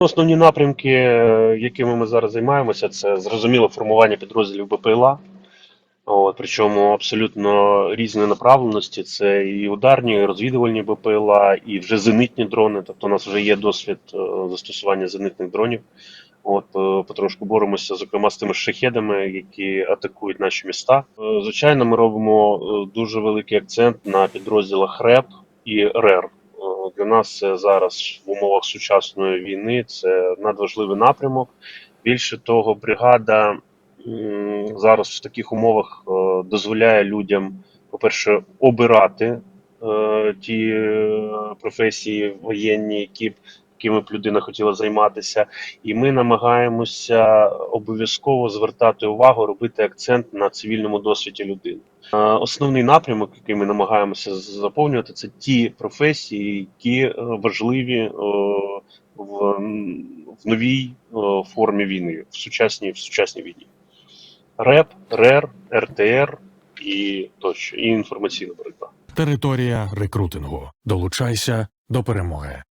Основні напрямки, е, якими ми зараз займаємося, це зрозуміло формування підрозділів БПЛА. От, причому абсолютно різної направленості. Це і ударні, і розвідувальні БПЛА, і вже зенитні дрони. Тобто у нас вже є досвід е, застосування зенитних дронів. От е, потрошку боремося, зокрема, з тими шахедами, які атакують наші міста. Звичайно, ми робимо дуже великий акцент на підрозділах РЕП і РЕР. Для нас це зараз в умовах сучасної війни це надважливий напрямок. Більше того, бригада зараз в таких умовах е, дозволяє людям, по-перше, обирати е, ті е, професії воєнні, які якими б людина хотіла займатися, і ми намагаємося обов'язково звертати увагу, робити акцент на цивільному досвіді людини. Е, Основний напрямок, який ми намагаємося заповнювати, це ті професії, які е, важливі е, в, в новій формі війни, в сучасній, в сучасній війні. РЕП, РЕР, РТР і тощо, і інформаційна боротьба. Територія рекрутингу. Долучайся до перемоги.